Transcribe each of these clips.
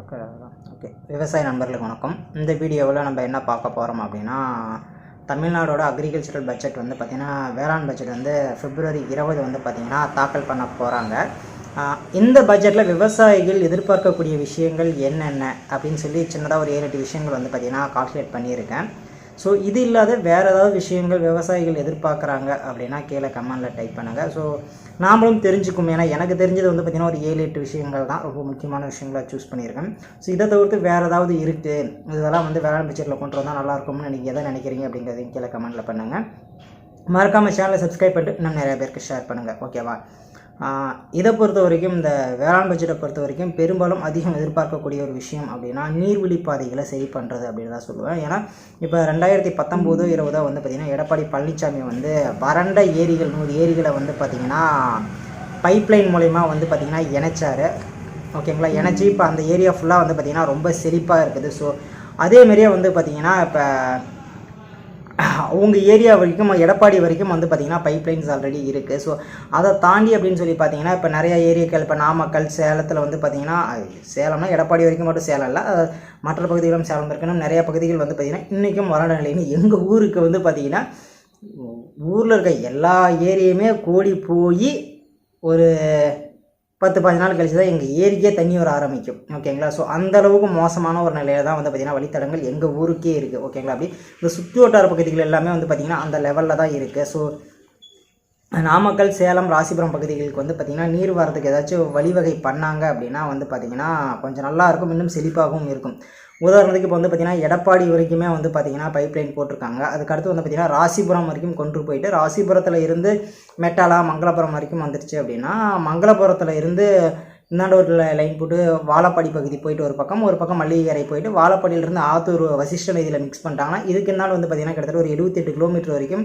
Okay okay விவசாய நண்பர்களுக்கு வணக்கம். இந்த வீடியோவில் நம்ம என்ன பார்க்க போகிறோம் அப்படின்னா தமிழ்நாடோட அக்ரிகல்ச்சரல் பட்ஜெட் வந்து பார்த்திங்கன்னா வேளாண் பட்ஜெட் வந்து பிப்ரவரி இருபது வந்து பார்த்திங்கன்னா தாக்கல் பண்ண போகிறாங்க இந்த பட்ஜெட்டில் விவசாயிகள் எதிர்பார்க்கக்கூடிய விஷயங்கள் என்னென்ன? அப்படின்னு சொல்லி சின்னதாக ஒரு ஏழு எட்டு விஷயங்கள் வந்து பார்த்திங்கன்னா கால்குலேட் பண்ணியிருக்கேன். ஸோ இது இல்லாத வேறு ஏதாவது விஷயங்கள் விவசாயிகள் எதிர்பார்க்குறாங்க அப்படின்னா கீழே கமெண்டில் டைப் பண்ணுங்கள் ஸோ நாமளும் தெரிஞ்சுக்கும் ஏன்னா எனக்கு தெரிஞ்சது வந்து பார்த்திங்கன்னா ஒரு ஏழு எட்டு விஷயங்கள் தான் ரொம்ப முக்கியமான விஷயங்களை சூஸ் பண்ணியிருக்கேன். ஸோ இதை தவிர்த்து வேறு ஏதாவது இருக்குது இதெல்லாம் வந்து வேளாண் பட்ஜெட்டில் கொண்டு வந்தால் நல்லாயிருக்கும்னு நீங்கள் எதை நினைக்கிறீங்க அப்படிங்கிறதையும் கீழே கமெண்டில் பண்ணுங்கள் மறக்காமல் சேனலை சப்ஸ்கிரைப் பண்ணிட்டு இன்னும் நிறைய பேருக்கு ஷேர் பண்ணுங்கள் ஓகேவா இதை பொறுத்த வரைக்கும் இந்த வேளாண் பட்ஜெட்டை பொறுத்த வரைக்கும் பெரும்பாலும் அதிகம் எதிர்பார்க்கக்கூடிய ஒரு விஷயம் அப்படின்னா நீர்வழி பாதைகளை சரி பண்ணுறது அப்படின்னு தான் சொல்லுவேன். ஏன்னா இப்போ ரெண்டாயிரத்தி பத்தொம்போது இருபதோ வந்து பார்த்திங்கன்னா எடப்பாடி பழனிசாமி வந்து வறண்ட ஏரிகள் நூறு ஏரிகளை வந்து பார்த்திங்கன்னா பைப்லைன் மூலயமா வந்து பார்த்திங்கன்னா இணைச்சார். ஓகேங்களா இணைச்சி இப்போ அந்த ஏரியா ஃபுல்லாக வந்து பார்த்திங்கன்னா ரொம்ப செழிப்பாக இருக்குது. ஸோ அதேமாரியே வந்து பார்த்திங்கன்னா இப்போ உங்கள் ஏரியா வரைக்கும் எடப்பாடி வரைக்கும் வந்து பார்த்திங்கன்னா பைப்லைன்ஸ் ஆல்ரெடி இருக்குது ஸோ அதை தாண்டி அப்படின்னு சொல்லி பார்த்தீங்கன்னா இப்போ நிறையா ஏரியாக்கள் இப்போ நாமக்கல் சேலத்தில் வந்து பார்த்திங்கன்னா சேலம்னா எடப்பாடி வரைக்கும் மட்டும் சேலம் இல்லை மற்ற பகுதிகளும் சேலம் இருக்குன்னு நிறைய பகுதிகள் வந்து பார்த்திங்கன்னா இன்றைக்கும் வறண்ட நிலைன்னு எங்கள் ஊருக்கு வந்து பார்த்திங்கன்னா ஊரில் இருக்க எல்லா ஏரியுமே கோடி போய் ஒரு பத்து பதினஞ்சு நாள் கழிச்சு தான் எங்கள் ஏரிக்கே தண்ணி வர ஆரம்பிக்கும். ஓகேங்களா? ஸோ அந்தளவுக்கு மோசமான ஒரு நிலையில தான் வந்து பார்த்திங்கன்னா வழித்தடங்கள் எங்கள் ஊருக்கே இருக்குது ஓகேங்களா? அப்படி இந்த சுற்று வட்டார பகுதிகள் எல்லாமே வந்து பார்த்திங்கன்னா அந்த லெவலில் தான் இருக்குது ஸோ நாமக்கல் சேலம் ராசிபுரம் பகுதிகளுக்கு வந்து பார்த்திங்கன்னா நீர் வரதுக்கு ஏதாச்சும் வழிவகை பண்ணாங்க அப்படின்னா வந்து பார்த்திங்கன்னா கொஞ்சம் நல்லா இருக்கும். இன்னும் செழிப்பாகவும் இருக்கும். உதாரணத்துக்கு இப்போ வந்து பார்த்திங்கன்னா எடப்பாடி வரைக்குமே வந்து பார்த்திங்கன்னா பைப்லைன் போட்டிருக்காங்க. அதுக்கடுத்து வந்து பார்த்திங்கன்னா ராசிபுரம் வரைக்கும் கொண்டு போயிட்டு ராசிபுரத்தில் இருந்து மெட்டாலா மங்களபுரம் வரைக்கும் வந்துருச்சு அப்படின்னா மங்களபுரத்தில் இருந்து இந்தாண்ட ஒரு லைன் போட்டு வாழப்பாடி பகுதி போயிட்டு ஒரு பக்கம் ஒரு பக்கம் மல்லிகரை போயிட்டு வாழப்பாடியிலேருந்து ஆத்தூர் வசிஷ்ட நதியில் மிக்ஸ் பண்ணிட்டாங்கன்னா இதுக்கு நாள் வந்து பார்த்திங்கன்னா கிட்டத்தட்ட ஒரு எழுபத்தெட்டு கிலோமீட்டர் வரைக்கும்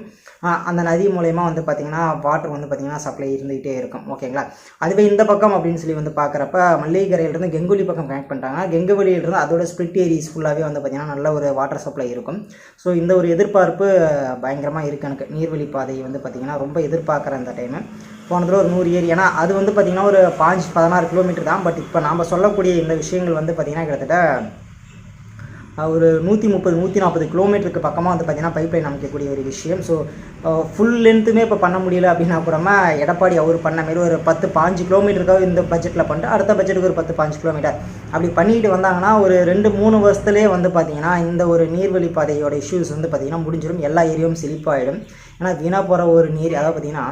அந்த நதி மூலயமா வந்து பார்த்திங்கன்னா வாட்டர் வந்து பார்த்திங்கன்னா சப்ளை இருந்துகிட்டே இருக்கும். ஓகேங்களா அதுவே இந்த பக்கம் அப்படின்னு சொல்லி வந்து பார்க்குறப்ப மல்லிகரையிலேருந்து கெங்குலி பக்கம் கனெக்ட் பண்ணிட்டாங்கன்னா கெங்குவலியிலிருந்து அதோட ஸ்பிளிட் ஏரிஸ் ஃபுல்லாகவே வந்து பார்த்திங்கன்னா நல்ல ஒரு வாட்டர் சப்ளை இருக்கும். ஸோ இந்த ஒரு எதிர்பார்ப்பு பயங்கரமாக இருக்குது எனக்கு. நீர்வழி பாதை வந்து பார்த்திங்கன்னா ரொம்ப எதிர்பார்க்குற அந்த டைமு போன தடவை ஒரு நூறு ஏரி. ஏன்னா அது வந்து பார்த்திங்கன்னா ஒரு பாஞ்சு பதினாறு கிலோமீட்டர் தான். பட் இப்போ நாம் சொல்லக்கூடிய இந்த விஷயங்கள் வந்து பார்த்திங்கன்னா கிட்டத்தட்ட ஒரு நூற்றி முப்பது நூற்றி நாற்பது கிலோமீட்டருக்கு பக்கமாக வந்து பார்த்திங்கன்னா பைப்லைன் அமைக்கக்கூடிய ஒரு விஷயம். ஸோ ஃபுல் லென்த்துமே இப்போ பண்ண முடியல அப்படின்னா கூடமா எடப்பாடி அவர் பண்ண மாரி ஒரு பத்து பாஞ்சு கிலோமீட்டருக்காக இந்த பட்ஜெட்டில் பண்ணிட்டு அடுத்த பட்ஜெட்டுக்கு ஒரு பத்து பாஞ்சு கிலோமீட்டர் அப்படி பண்ணிட்டு வந்தாங்கன்னா ஒரு ரெண்டு மூணு வருஷத்துலேயே வந்து பார்த்திங்கன்னா இந்த ஒரு நீர்வழி பாதையோட இஷ்யூஸ் வந்து பார்த்திங்கன்னா முடிஞ்சிடும் எல்லா ஏரியாவும் செழிப்பாயிடும். ஏன்னா வீணாக போகிற ஒரு நீர் அதாவது பார்த்திங்கன்னா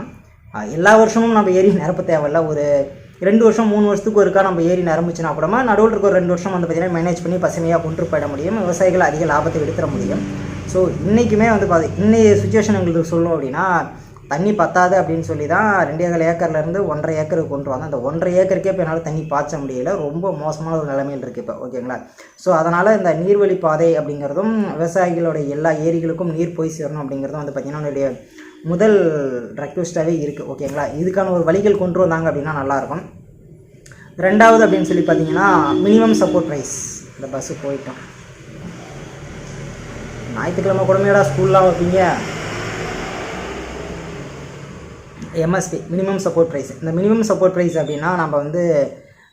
எல்லா வருஷமும் நம்ம ஏரி நிரப்ப தேவையில்ல. ஒரு ரெண்டு வருஷம் மூணு வருஷத்துக்கு ஒருக்கா நம்ம ஏரி நிரம்பிச்சுனா கூடமா நடுவில் இருக்க ஒரு ரெண்டு வருஷம் வந்து பார்த்திங்கன்னா மேனேஜ் பண்ணி பசுமையாக கொண்டு போயிட முடியும். விவசாயிகள் அதிக லாபத்தை எடுத்துட முடியும். ஸோ இன்றைக்குமே வந்து பார்த்து இன்றைய சுச்சுவேஷன் எங்களுக்கு சொல்லணும் அப்படின்னா தண்ணி பத்தாது அப்படின்னு சொல்லி தான் ரெண்டே கால் ஏக்கர்லேருந்து ஒன்றரை ஏக்கருக்கு கொண்டு வந்தோம். அந்த ஒன்றரை ஏக்கருக்கே இப்போ என்னால் தண்ணி பாய்ச்ச முடியல. ரொம்ப மோசமான ஒரு நிலைமையில் இருக்குது இப்போ ஓகேங்களா ஸோ அதனால் இந்த நீர்வழி பாதை அப்படிங்கிறதும் விவசாயிகளோட எல்லா ஏரிகளுக்கும் நீர் போய் சேரணும் அப்படிங்கிறதும் வந்து பார்த்திங்கன்னா என்னுடைய முதல் ரெக்வெஸ்ட்டாகவே இருக்குது ஓகேங்களா இதுக்கான ஒரு வழிகள் கொண்டு வந்தாங்க அப்படின்னா நல்லாயிருக்கும். ரெண்டாவது அப்படின்னு சொல்லி பார்த்தீங்கன்னா மினிமம் சப்போர்ட் ப்ரைஸ் இந்த பஸ்ஸு போயிட்டோம். ஞாயிற்றுக்கிழமை கூடமேடா ஸ்கூல்லாம் வைப்பீங்க எம்எஸ்பி மினிமம் சப்போர்ட் ப்ரைஸ் இந்த மினிமம் சப்போர்ட் ப்ரைஸ் அப்படின்னா நம்ம வந்து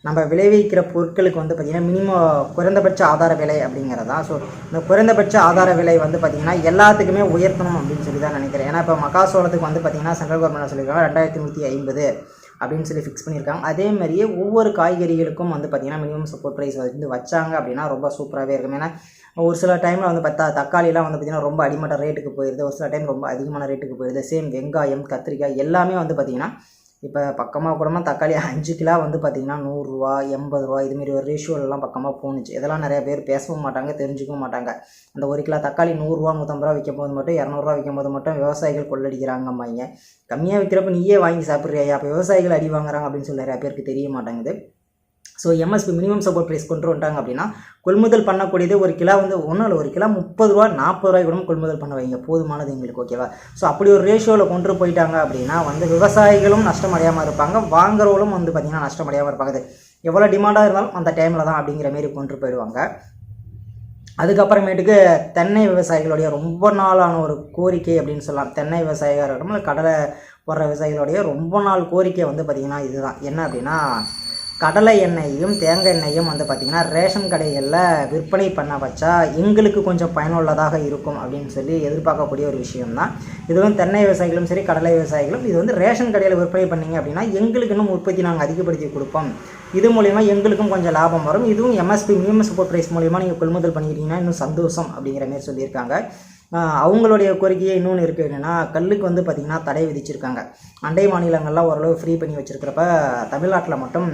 நம்ம விளைவிக்கிற பொருட்களுக்கு வந்து பார்த்திங்கன்னா மினிமம் குறைந்தபட்ச ஆதார விலை அப்படிங்கிறது. தான் ஸோ இந்த குறைந்தபட்ச ஆதார விலை வந்து பார்த்திங்கன்னா எல்லாத்துக்குமே உயர்த்தணும் அப்படின்னு சொல்லி தான் நினைக்கிறேன். ஏன்னா இப்போ மக்காசோளத்துக்கு வந்து பார்த்திங்கன்னா சென்ட்ரல் கவர்மெண்ட் சொல்லியிருக்காங்க ரெண்டாயிரத்தி நூற்றி ஐம்பது அப்படின்னு சொல்லி ஃபிக்ஸ் பண்ணியிருக்காங்க. அதே மாதிரியே ஒவ்வொரு காய்கறிகளுக்கும் வந்து பார்த்திங்கன்னா மினிமம் சப்போர்ட் ப்ரைஸ் வந்து வச்சாங்க அப்படின்னா ரொம்ப சூப்பராகவே இருக்கும். ஏன்னா ஒரு சில டைமில் வந்து பார்த்தா தக்காளிலாம் வந்து பார்த்திங்கன்னா ரொம்ப அடிமட்ட ரேட்டுக்கு போயிடுது ஒரு சில டைம் ரொம்ப அதிகமான ரேட்டுக்கு போயிடுது சேம் வெங்காயம் கத்திரிக்காய் எல்லாமே வந்து பார்த்திங்கன்னா இப்போ பக்கமாக கூடமா தக்காளி அஞ்சு கிலோ வந்து பார்த்திங்கன்னா நூறுரூவா எண்பது ரூபா இதுமாரி ஒரு ரேஷியோலலாம் பக்கமாக போணுச்சு. இதெல்லாம் நிறைய பேர் பேசவும் மாட்டாங்க தெரிஞ்சுக்கவும் மாட்டாங்க. அந்த ஒரு கிலோ தக்காளி நூறுரூவா நூற்றம்பது ரூபா விற்கும் போது மட்டும் இரநூறுவா விற்கும் போது மட்டும் விவசாயிகள் கொள்ளடிக்கிறாங்கம்மாங்க கம்மியாக விற்கிறப்ப நீயே வாங்கி சாப்பிட்றியா அப்போ விவசாயிகள் அடி வாங்குறாங்க அப்படின்னு சொல்லி நிறையா பேருக்கு தெரிய மாட்டேங்குது. So MSP minimum support price கொண்டு வந்துட்டாங்க அப்படின்னா கொள்முதல் பண்ணக்கூடியது ஒரு கிலோ வந்து ஒன்றும் இல்லை ஒரு கிலோ முப்பது ரூபா நாற்பது ரூபாய் கூட கொள்முதல் பண்ண வைங்க. போதுமானது எங்களுக்கு ஓகேவா ஸோ அப்படி ஒரு ரேஷியோவில் கொண்டு போயிட்டாங்க அப்படின்னா வந்து விவசாயிகளும் நஷ்டம் அடையாமல் இருப்பாங்க. வாங்குறவங்களும் வந்து பார்த்திங்கன்னா நஷ்டம் அடையாமல் இருப்பாங்க. அது எவ்வளோ டிமாண்டாக இருந்தாலும் அந்த டைமில் தான் அப்படிங்கிற மாரி கொண்டு போயிடுவாங்க. அதுக்கப்புறமேட்டுக்கு தென்னை விவசாயிகளுடைய ரொம்ப நாளான ஒரு கோரிக்கை அப்படின்னு சொல்லலாம். தென்னை விவசாயியாக இருக்கட்டும் இல்லை கடலை போடுற விவசாயிகளுடைய ரொம்ப நாள் கோரிக்கை வந்து பார்த்திங்கன்னா இதுதான். என்ன அப்படின்னா கடலை எண்ணெயையும் தேங்காய் எண்ணெயும் வந்து பார்த்திங்கன்னா ரேஷன் கடைகளில் விற்பனை பண்ண வச்சா எங்களுக்கு கொஞ்சம் பயனுள்ளதாக இருக்கும் அப்படின்னு சொல்லி எதிர்பார்க்கக்கூடிய ஒரு விஷயம்தான். இது வந்து தென்னை விவசாயிகளும் சரி கடலை விவசாயிகளும் இது வந்து ரேஷன் கடையில் விற்பனை பண்ணீங்க அப்படின்னா எங்களுக்கு இன்னும் உற்பத்தி நாங்கள் அதிகப்படுத்தி கொடுப்போம். இது மூலிமா எங்களுக்கும் கொஞ்சம் லாபம் வரும். இதுவும் எம்எஸ்பி மினிமம் சூப்பர் ப்ரைஸ் மூலிமா நீங்கள் கொள்முதல் பண்ணிக்கிட்டீங்கன்னா இன்னும் சந்தோஷம் அப்படிங்கிற மாதிரி சொல்லியிருக்காங்க. அவங்களுடைய கோரிக்கையே இன்னொன்று இருக்குது என்னென்னா கல்லுக்கு வந்து பார்த்திங்கன்னா தடை விதிச்சிருக்காங்க. அண்டை மாநிலங்கள்லாம் ஓரளவு ஃப்ரீ பண்ணி வச்சுருக்கிறப்ப தமிழ்நாட்டில் மட்டும்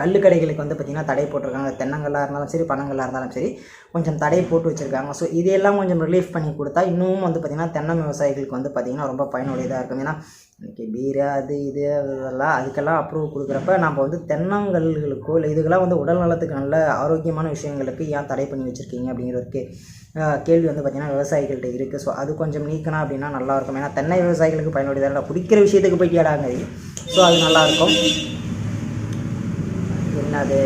கல்லு கடைகளுக்கு வந்து பார்த்திங்கன்னா தடை போட்டிருக்காங்க. தென்னங்களாக இருந்தாலும் சரி பனங்கல்லாக இருந்தாலும் சரி கொஞ்சம் தடை போட்டு வச்சுருக்காங்க. ஸோ இதையெல்லாம் கொஞ்சம் ரிலீஃப் பண்ணி கொடுத்தா இன்னமும் வந்து பார்த்திங்கன்னா தென்னை விவசாயிகளுக்கு வந்து பார்த்திங்கன்னா ரொம்ப பயனுடையதாக இருக்கும். ஏன்னா இன்றைக்கி பீரு அது இது அதெல்லாம் அதுக்கெல்லாம் அப்ரூவ் கொடுக்குறப்ப நம்ம வந்து தென்னங்கல்களுக்கோ இல்லை இதுக்கெல்லாம் வந்து உடல் நலத்துக்கு நல்ல ஆரோக்கியமான விஷயங்களுக்கு ஏன் தடை பண்ணி வச்சுருக்கீங்க அப்படிங்கிறதுக்கு கேள்வி வந்து பார்த்திங்கன்னா விவசாயிகள்கிட்ட இருக்குது ஸோ அது கொஞ்சம் நீக்கினா அப்படின்னா நல்லாயிருக்கும் ஏன்னா தென்னை விவசாயிகளுக்கு பயனுடையதாக இல்லை குடிக்கிற விஷயத்துக்கு போய் கேடாங்க ஸோ அது நல்லாயிருக்கும் என்னது?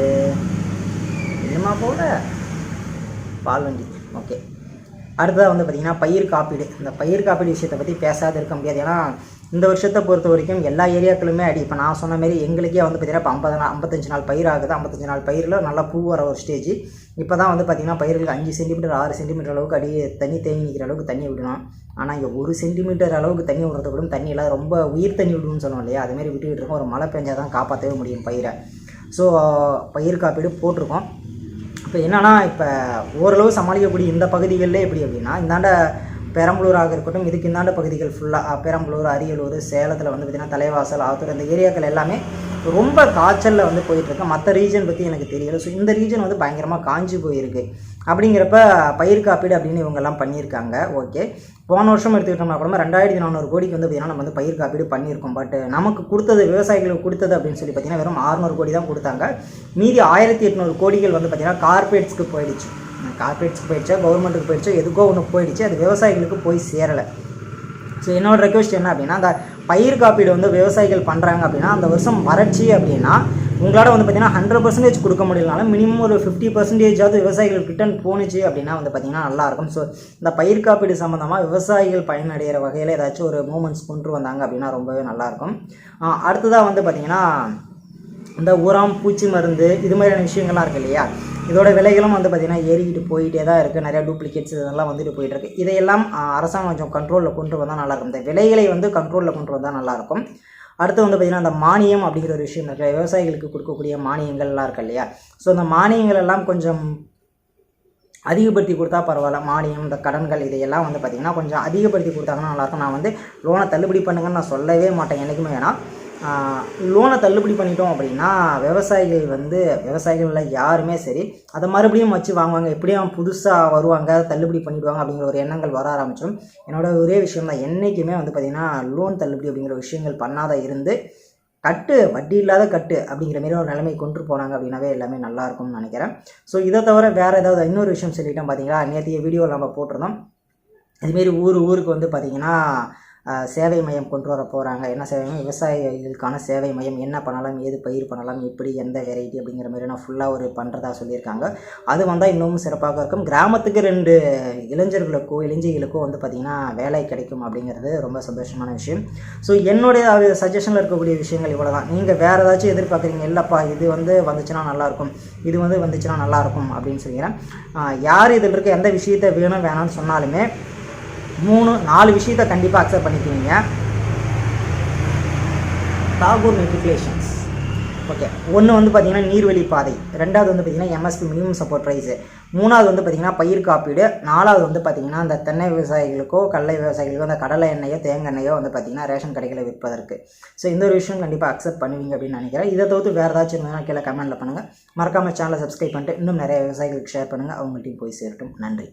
என்னமா போல பால் வண்டி. ஓகே. அடுத்ததாக வந்து பார்த்திங்கன்னா பயிர் காப்பீடு. இந்த பயிர் காப்பீடு விஷயத்தை பற்றி பேசாத இருக்க முடியாது. ஏன்னா இந்த வருஷத்தை பொறுத்த வரைக்கும் எல்லா ஏரியாக்களுமே அடி. இப்போ நான் சொன்ன மாதிரி எங்களுக்கே வந்து பார்த்திங்கன்னா இப்போ ஐம்பது நாள் ஐம்பத்தஞ்சு நாள் பயிர் ஆகுது. ஐம்பத்தஞ்சு நாள் பயிரில் நல்லா பூ வர ஒரு ஸ்டேஜ் இப்போ தான் வந்து பார்த்திங்கன்னா பயிர்களுக்கு அஞ்சு சென்டிமீட்டர் ஆறு சென்டிமீட்டர் அளவுக்கு அடி தண்ணி தேங்கி நிற்கிற அளவுக்கு தண்ணி விடணும். ஆனால் இங்கே ஒரு சென்டிமீட்டர் அளவுக்கு தண்ணி விடுறது கூட தண்ணி இல்லாத ரொம்ப உயிர் தண்ணி விடுன்னு சொன்னோம் இல்லையா? அதுமாரி விட்டுக்கிட்டு இருக்கோம். ஒரு மழை பெஞ்சால் தான் காப்பாற்றவே முடியும் பயிரை. ஸோ பயிர் காப்பீடு போட்டிருக்கோம். இப்போ என்னென்னா இப்போ ஓரளவு சமாளிக்கக்கூடிய இந்த பகுதிகளில் எப்படி அப்படின்னா இந்தாண்ட பெரம்பலூராக இருக்கட்டும் இதுக்கு இந்தாண்ட பகுதிகள் ஃபுல்லாக பெரம்பலூர் அரியலூர் சேலத்தில் வந்து பார்த்திங்கன்னா தலைவாசல் ஆத்தூர் இந்த ஏரியாக்கள் எல்லாமே ரொம்ப காய்ச்சலில் வந்து போயிட்டுருக்கு. மற்ற ரீஜன் பற்றி எனக்கு தெரியல. ஸோ இந்த ரீஜன் வந்து பயங்கரமாக காஞ்சி போயிருக்கு. அப்படிங்கிறப்ப பயிர் காப்பீடு அப்படின்னு இவங்கெல்லாம் பண்ணியிருக்காங்க. ஓகே போன வருஷம் எடுத்துக்கிட்டோம்னா கூட ரெண்டாயிரத்தி நானூறு கோடிக்கு வந்து பார்த்திங்கன்னா நம்ம வந்து பயிர் காப்பீடு பண்ணியிருக்கோம். பட் நமக்கு கொடுத்தது விவசாயிகளுக்கு கொடுத்தது அப்படின்னு சொல்லி பார்த்தீங்கன்னா வெறும் 600 கோடி தான் கொடுத்தாங்க. மீதி ஆயிரத்தி எட்நூறு கோடிகள் வந்து பார்த்திங்கன்னா கார்பரேட்ஸ்க்கு போயிடுச்சு. கார்பரேட்ஸ்க்கு போயிடுச்சா கவர்மெண்ட்டுக்கு போயிடுச்சா எதுக்கோ ஒன்று போயிடுச்சு. அது விவசாயிகளுக்கு போய் சேரலை. ஸோ என்னோட ரெக்வஸ்ட் என்ன அப்படின்னா அந்த பயிர் காப்பீடு வந்து விவசாயிகள் பண்ணுறாங்க அப்படின்னா அந்த வருஷம் வறட்சி அப்படின்னா உங்களால் வந்து பார்த்தீங்கன்னா ஹண்ட்ரட் பர்சன்டேஜ் கொடுக்க முடியலனாலும் மினிமம் ஒரு ஃபிஃப்டி பர்சன்டேஜாவது விவசாயிகள் ரிட்டர்ன் போணுச்சு அப்படின்னா வந்து பார்த்தீங்கன்னா நல்லாயிருக்கும் ஸோ இந்த பயிர் காப்பீடு சம்மந்தமாக விவசாயிகள் பயனடைகிற வகையில் ஏதாச்சும் ஒரு மூமெண்ட்ஸ் கொண்டு வந்தாங்க அப்படின்னா ரொம்பவே நல்லாயிருக்கும் அடுத்ததாக வந்து பார்த்திங்கன்னா இந்த உரம் பூச்சி மருந்து இது மாதிரியான விஷயங்கள்லாம் இருக்குது இல்லையா? இதோட விலைகளும் வந்து பார்த்திங்கன்னா ஏறிக்கிட்டு போயிட்டே தான் இருக்குது நிறையா டூப்ளிகேட்ஸ் இதெல்லாம் வந்துட்டு போயிட்டு இருக்கு. இதையெல்லாம் அரசாங்கம் கொஞ்சம் கண்ட்ரோலில் கொண்டு வந்தால் நல்லாயிருக்கும் இந்த விலைகளை வந்து கண்ட்ரோலில் கொண்டு வந்தால் நல்லாயிருக்கும் அடுத்து வந்து பார்த்திங்கன்னா அந்த மானியம் அப்படிங்கிற ஒரு விஷயம் இருக்குது விவசாயிகளுக்கு கொடுக்கக்கூடிய மானியங்கள்லாம் இருக்கு இல்லையா? ஸோ அந்த மானியங்கள் எல்லாம் கொஞ்சம் அதிகப்படுத்தி கொடுத்தா பரவாயில்ல. மானியம் இந்த கடன்கள் இதையெல்லாம் வந்து பார்த்திங்கன்னா கொஞ்சம் அதிகப்படுத்தி கொடுத்தாங்கன்னா நல்லாயிருக்கும் நான் வந்து லோனை தள்ளுபடி பண்ணுங்கன்னு நான் சொல்லவே மாட்டேன். என்றைக்குமே வேணாம். லோனை தள்ளுபடி பண்ணிட்டோம் அப்படின்னா விவசாயிகள் வந்து விவசாயிகளில் யாருமே சரி அதை மறுபடியும் வச்சு வாங்குவாங்க. எப்படியும் புதுசாக வருவாங்க தள்ளுபடி பண்ணிடுவாங்க அப்படிங்கிற ஒரு எண்ணங்கள் வர ஆரம்பித்தோம் என்னோட ஒரே விஷயம் தான் என்றைக்குமே வந்து பார்த்திங்கன்னா லோன் தள்ளுபடி அப்படிங்கிற விஷயங்கள் பண்ணாத இருந்து கட்டு வட்டி இல்லாத கட்டு அப்படிங்கிற மாரி ஒரு நிலைமை கொண்டு போனாங்க அப்படின்னாவே எல்லாமே நல்லா இருக்கும்னு நினைக்கிறேன். ஸோ இதை தவிர வேறு ஏதாவது இன்னொரு விஷயம் சொல்லிட்டோம் பார்த்தீங்களா நேற்றைய வீடியோவில் நம்ம போட்டிருந்தோம். இதுமாரி ஊர் ஊருக்கு வந்து பார்த்திங்கன்னா சேவை மையம் கொண்டு வர போகிறாங்க என்ன சேவை மையம்? விவசாயிகளுக்கான சேவை மையம். என்ன பண்ணலாம்? ஏது பயிர் பண்ணலாம்? எப்படி எந்த வெரைட்டி அப்படிங்கிற மாதிரி ஃபுல்லாக ஒரு பண்ணுறதா சொல்லியிருக்காங்க. அது வந்தால் இன்னும் சிறப்பாக இருக்கும். கிராமத்துக்கு ரெண்டு இளைஞர்களுக்கோ இளைஞர்களுக்கோ வந்து பார்த்திங்கன்னா வேலை கிடைக்கும் அப்படிங்கிறது ரொம்ப சந்தோஷமான விஷயம். ஸோ என்னுடைய சஜஷனில் இருக்கக்கூடிய விஷயங்கள் இவ்வளோ தான் நீங்கள் வேறு ஏதாச்சும் எதிர்பார்க்குறீங்க இல்லைப்பா இது வந்து வந்துச்சுன்னா நல்லாயிருக்கும். இது வந்து வந்துச்சுன்னா நல்லாயிருக்கும் அப்படின்னு சொல்லிக்கிறேன் யார் இதில் இருக்க எந்த விஷயத்தை வேணும் வேணாம்னு சொன்னாலுமே மூணு நாலு விஷயத்தை கண்டிப்பாக அக்செப்ட் பண்ணிக்குவீங்க. தாகூர் மெட்ரிகுலேஷன்ஸ் ஓகே ஒன்று வந்து பார்த்தீங்கன்னா நீர்வழி பாதை. ரெண்டாவது வந்து பார்த்தீங்கன்னா எம்எஸ்பி மினிமம் சப்போர்ட் ப்ரைஸு மூணாவது வந்து பார்த்தீங்கன்னா பயிர் காப்பீடு. நாலாவது வந்து பார்த்தீங்கன்னா அந்த தென்னை விவசாயிகளுக்கோ கடலை விவசாயிகளுக்கோ அந்த கடலை எண்ணெயோ தேங்காய் எண்ணெயோ வந்து பார்த்தீங்கன்னா ரேஷன் கடைகளை விற்பதற்கு. ஸோ இந்த ஒரு விஷயம் கண்டிப்பாக அக்செப்ட் பண்ணுவீங்க அப்படின்னு நினைக்கிறேன். இதை தவிர்த்து வேறு ஏதாச்சும் இருந்ததுன்னா கீழே கமெண்ட்டில் பண்ணுங்கள் மறக்காமல் சேனலை சப்ஸ்கிரைப் பண்ணிட்டு இன்னும் நிறைய விவசாயிகளுக்கு ஷேர் பண்ணுங்கள் அவங்கள்ட்டையும் போய் சேரட்டும். நன்றி.